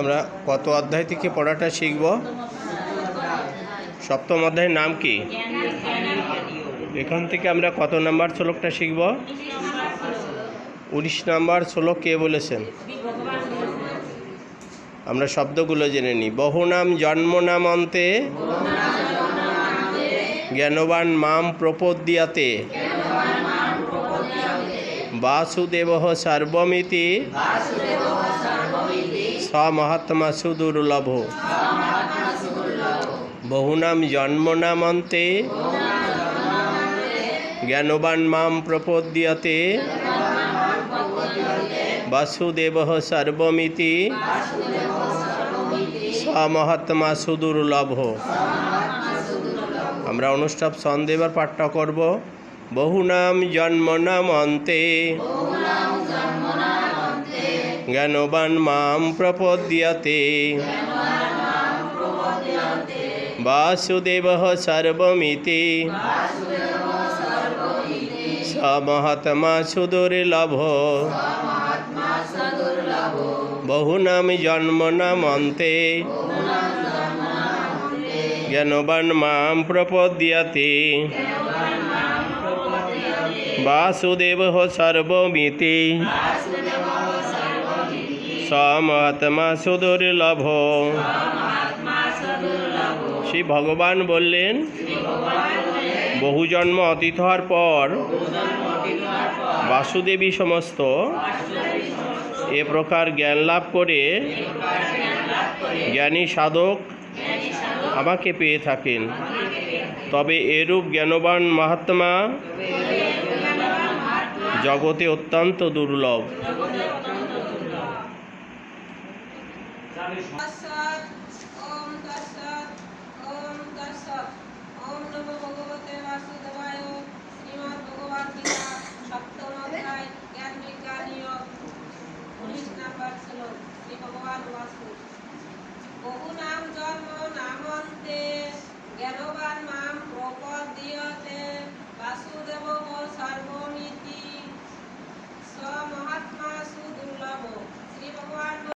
আমরা কত অধ্যায় থেকে পড়াটা শিখব? সপ্তম অধ্যায়ের নাম কি? এখান থেকে আমরা কত নাম্বার শ্লোকটা শিখব? উনিশ নাম্বার শ্লোক কে বলেছেন? আমরা শব্দগুলো জেনে নিই। বহু নাম জন্ম নাম অন্তে জ্ঞানবান মাম প্রপদ্যাতে বাসুদেব সর্বমিতি স মহাত্মা সুদুর্লভ বহুনাম জন্ম নাম অন্তে জ্ঞানবান মাম প্রপদ্যাতে বাসুদেব সর্বমিতি স মহাত্মা সুদুর্লভ আমরা অনুষ্ঠাব সন্দেবার পাঠটা করব। বহু নাম নাম অন্তে জ্ঞানবান মাম প্রপদ্যাতে বাসুদেব সর্বমিতি। স মহাত্মা সুদুর্লভ বহু নাম জন্ম নাম অন্তে জ্ঞানবান মাম প্রপদ্যাতে বাসুদেব সর্বমিতি। মহাত্মা সুদুর্লভ। শ্রী ভগবান বললেন, বহু জন্ম অতীত হওয়ার পর বাসুদেবী সমস্ত এ প্রকার জ্ঞান লাভ করে জ্ঞানী সাধক আমাকে পেয়ে থাকেন। তবে এরূপ জ্ঞানবান মহাত্মা জগতে অত্যন্ত দুর্লভ। তৎসৎ ওম তৎসৎ ওম তৎসৎ ওম ভগবতে বাসুদেবায় শ্রীমদ্ ভগবদ গীতা সপ্তম অধ্যায় জ্ঞান বিজ্ঞান শ্রী ভগবান বাসু। বহু নাম জন্ম নামন্তে, জ্ঞানবান মাম প্রপদ দিয়তে বাসুদেব সর্বমিত